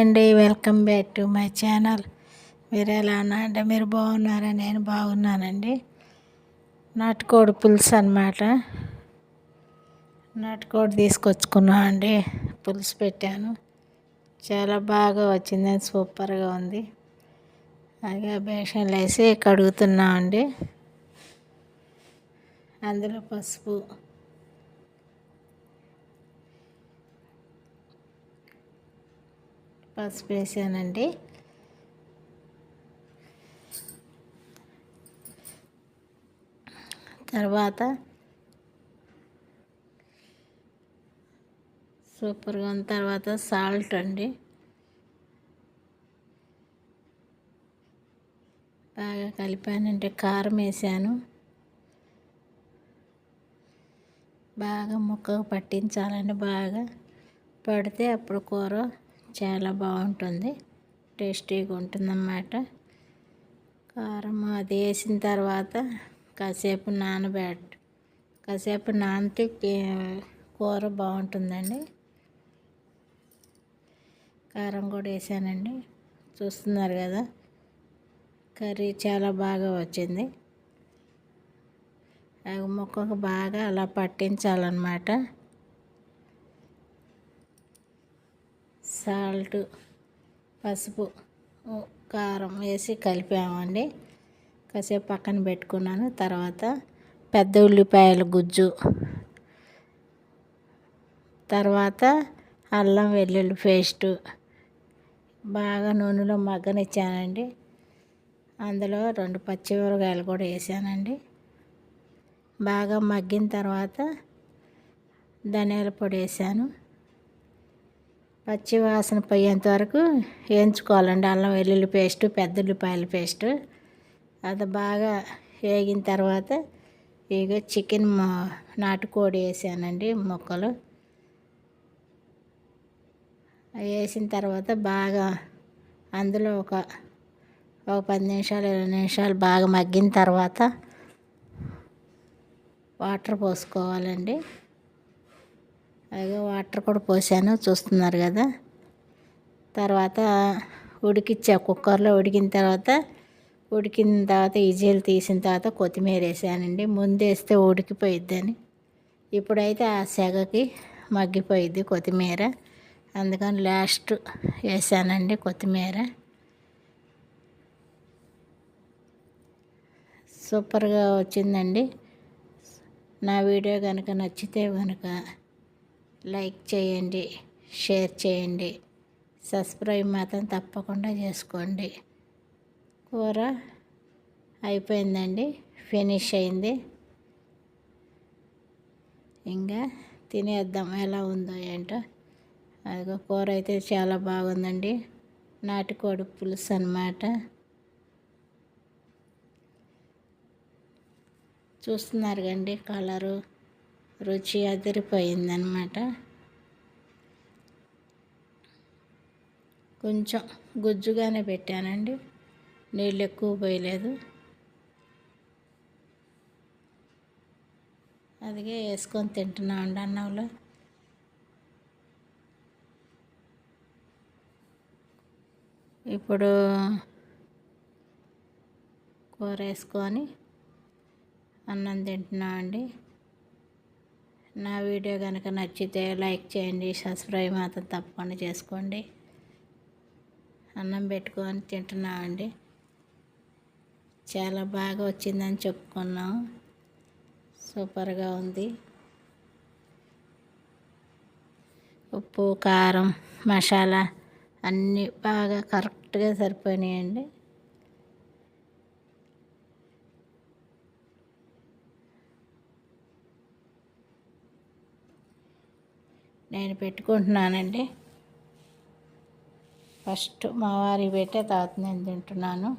అండి welcome back to my channel. మీరు ఎలా ఉన్నారంటే మీరు బాగున్నారా? నేను బాగున్నానండి. నాటుకోడి పులుసు అనమాట నాటుకోడి తీసుకొచ్చుకున్నాం అండి. పులుసు పెట్టాను. చాలా బాగా వచ్చింది సూపర్గా ఉంది. అలాగే బేషన్లు వేసి కడుగుతున్నామండి అందులో పసుపు పసుపు వేసానండి. తర్వాత సూపర్గా ఉన్న తర్వాత సాల్ట్ అండి. బాగా కలిపానంటే కారం వేసాను. బాగా ముక్కకు పట్టించాలండి బాగా. పడితే అప్పుడు కూర చాలా బాగుంటుంది. టేస్టీగా ఉంటుందన్నమాట. కారం అది వేసిన తర్వాత కాసేపు నానబెట్ కాసేపు నానితే కూర బాగుంటుందండి. కారం కూడా వేసానండి. చూస్తున్నారు కదా కర్రీ చాలా బాగా వచ్చింది. ముక్కకు బాగా అలా పట్టించాలన్నమాట. సాల్ట్ పసుపు కారం వేసి కలిపామండి. కాసేపు పక్కన పెట్టుకున్నాను. తర్వాత పెద్ద ఉల్లిపాయల గుజ్జు. తర్వాత అల్లం వెల్లుల్లి పేస్టు. బాగా నూనెలో మగ్గనిచ్చానండి. అందులో రెండు పచ్చిమిరకాయలు కూడా వేసానండి. బాగా మగ్గిన తర్వాత ధనియాల పొడి వేసాను. పచ్చివాసన పోయేంత వరకు వేయించుకోవాలండి. అల్లం వెల్లుల్లి పేస్ట్ పెద్ద ఉల్లిపాయల పేస్ట్. అది బాగా వేగిన తర్వాత ఇక చికెన్ నాటుకోడి వేసానండి ముక్కలు. వేసిన తర్వాత బాగా అందులో ఒక ఒక పది నిమిషాలు ఇరవై నిమిషాలు బాగా మగ్గిన తర్వాత వాటర్ పోసుకోవాలండి. అలాగే వాటర్ కూడా పోసాను చూస్తున్నారు కదా. తర్వాత ఉడికిచ్చా కుక్కర్లో ఉడికిన తర్వాత ఉడికిన తర్వాత ఈజీలు తీసిన తర్వాత కొత్తిమీర వేసానండి. ముందు వేస్తే ఉడికిపోయిద్దని. ఇప్పుడైతే ఆ సెగకి మగ్గిపోయిద్ది కొత్తిమీర. అందుకని లాస్ట్ వేసానండి కొత్తిమీర. సూపర్గా వచ్చిందండి. నా వీడియో కనుక నచ్చితే కనుక లైక్ చేయండి షేర్ చేయండి సబ్స్క్రైబ్ మాత్రం తప్పకుండా చేసుకోండి. కూర అయిపోయిందండి ఫినిష్ అయింది. ఇంకా తినేద్దాం ఎలా ఉందో ఏంటో. అదిగో కూర అయితే చాలా బాగుందండి. నాటుకోడి పులుసు అనమాట చూస్తున్నారు కండి కలరు. రుచి అదిరిపోయిందనమాట. కొంచెం గుజ్జుగానే పెట్టానండి. నీళ్ళు ఎక్కువ పోయలేదు. అదిగే వేసుకొని తింటున్నామండి అన్నంలో. ఇప్పుడు కూర వేసుకొని అన్నం తింటున్నామండి. నా వీడియో కనుక నచ్చితే లైక్ చేయండి సబ్స్క్రైబ్ మాత్రం తప్పకుండా చేసుకోండి. అన్నం పెట్టుకొని తింటున్నామండి. చాలా బాగా వచ్చిందని చెప్పుకున్నాం. సూపర్గా ఉంది. ఉప్పు కారం మసాలా అన్నీ బాగా కరెక్ట్గా సరిపోయినాయండి. నేను పెట్టుకుంటున్నానండి. ఫస్ట్ మా వారి పెట్టే తర్వాత నేను తింటున్నాను.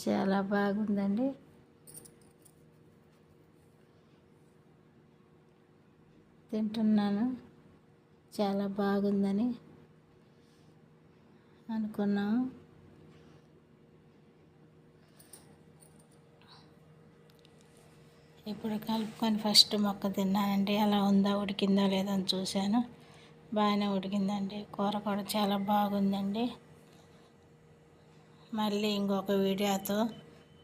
చాలా బాగుందండి. తింటున్నాను. చాలా బాగుందని అనుకున్నాము ఇప్పుడు కలుపుకొని ఫస్ట్ మొక్క తిన్నానండి. అలా ఉందా ఉడికిందా లేదా అని చూశాను. బాగానే ఉడికిందండి. కూర కూడా చాలా బాగుందండి. మళ్ళీ ఇంకొక వీడియోతో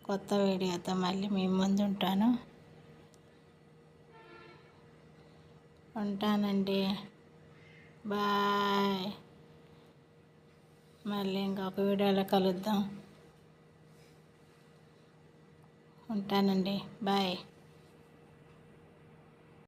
కొత్త వీడియోతో మళ్ళీ మీ ముందు ఉంటాను. ఉంటానండి. బాయ్. మళ్ళీ ఇంకొక వీడియోలో కలుద్దాం. ఉంటానండి. బాయ్.